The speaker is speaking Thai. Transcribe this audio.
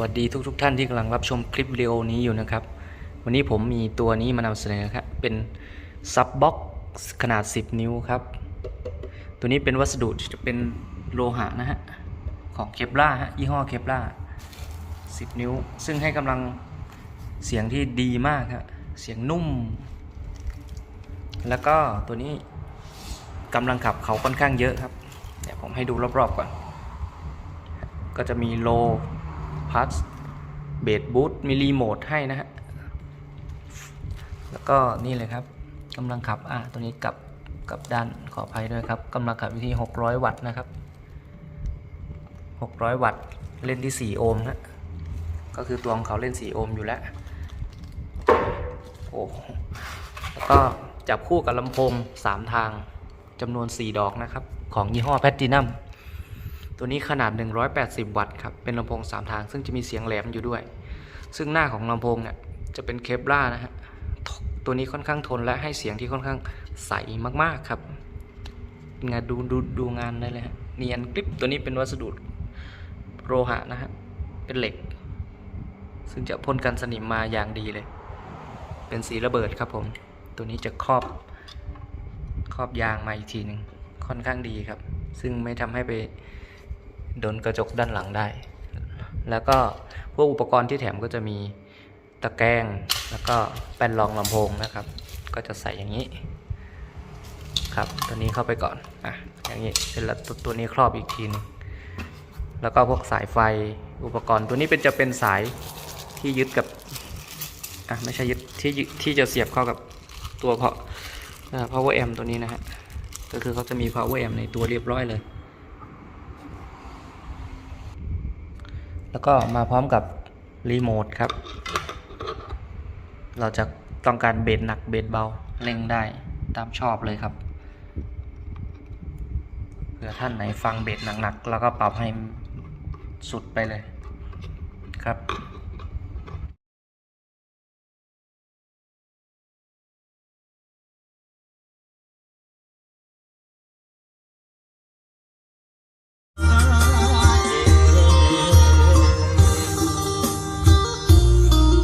วัสดีทุกทท่านที่กำลังรับชมคลิปวิดีโอนี้อยู่นะครับ วันนี้ผมมีตัวนี้มานำเสนอครับ เป็นซับบ็อกขนาด 10 นิ้วครับ ตัวนี้เป็นวัสดุจะเป็นโลหะนะฮะ ของเคปล่าฮะยี่ห้อเคปล่า10 นิ้ว ซึ่งให้กำลังเสียงที่ดีมากครับเสียงนุ่ม แล้วก็ตัวนี้กำลังขับเขาค่อนข้างเยอะครับ เดี๋ยวผมให้ดูรอบๆก่อน ก็จะมีโล พัสเบดบูทมีรีโมทให้นะฮะ แล้วก็นี่เลยครับกำลังขับอะตัวนี้กลับกลับด้านขออภัยด้วยครับกำลังขับอยู่ที่ 600 วัตต์นะครับ 600 วัตต์เล่นที่ 4 โอห์มนะก็คือตัวของเขาเล่น 4 โอห์มอยู่แล้วโอ้แล้วก็จับคู่กับลำโพง 3 ทางจำนวน 4 ดอกนะครับ ของยี่ห้อแพตตินัม ตัวนี้ขนาด 180 วัตต์ครับ เป็นลำโพง 3 ทาง ซึ่งจะมีเสียงแหลมอยู่ด้วย ซึ่งหน้าของลำโพงเนี่ยจะเป็นเคปล่านะฮะ ตัวนี้ค่อนข้างทนและให้เสียงที่ค่อนข้างใสมากๆครับ งานดูดูดูงานได้เลยฮะ เนียนกริปตัวนี้เป็นวัสดุโลหะนะฮะ เป็นเหล็ก ซึ่งจะพ่นกันสนิมมาอย่างดีเลย เป็นสีระเบิดครับผม ตัวนี้จะครอบครอบยางมาอีกทีหนึ่งค่อนข้างดีครับ ซึ่งไม่ทำให้ไป โดนกระจกด้านหลังได้ แล้วก็พวกอุปกรณ์ที่แถมก็จะมีตะแกรงแล้วก็แป้นรองลำโพงนะครับ ก็จะใส่อย่างนี้ ครับตัวนี้เข้าไปก่อนอะอย่างนี้เสร็จแล้วตัวนี้ครอบอีกทีนึงแล้วก็พวกสายไฟอุปกรณ์ตัวนี้เป็นจะเป็นสายที่ยึดกับอะไม่ใช่ยึดที่ที่จะเสียบเข้ากับตัวเพาะอ่า power amp ตัวนี้นะฮะก็คือเขาจะมี power amp ในตัวเรียบร้อยเลย แล้วก็มาพร้อมกับรีโมทครับ เราจะต้องการเบสหนักเบสเบาเล่งได้ตามชอบเลยครับ เผื่อท่านไหนฟังเบสหนักๆแล้วก็ปรับให้สุดไปเลยครับ